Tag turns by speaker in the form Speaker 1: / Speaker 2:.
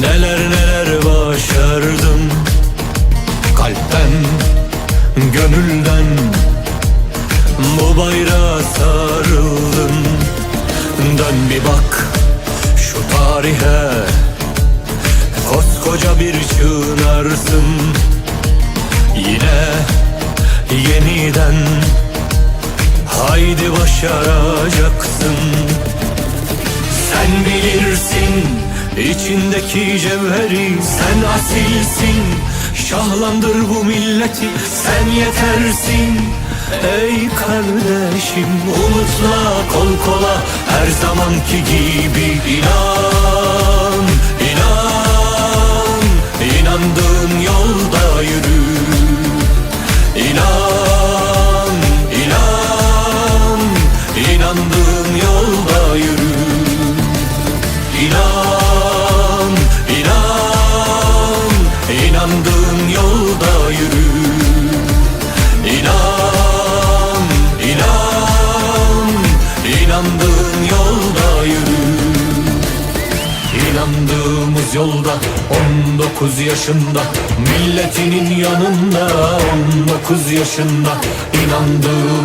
Speaker 1: Neler neler başardım. Kalpten, gönülden Bu bayrağa sarıldım. Dön bir bak şu tarihe. Koskoca bir çınarsın Yine yeniden Haydi başaracaksın içindeki cevheri Sen asilsin. Şahlandır bu milleti Sen yetersin. Ey kardeşim Umutla kol kola Her zamanki gibi inan inan. İnandığın yolda yürü inandığın yolda yürü. İnan, inan, inandığın yolda yürü. İnandığımız yolda 19 yaşında Milletinin yanında 19 yaşında inandığımız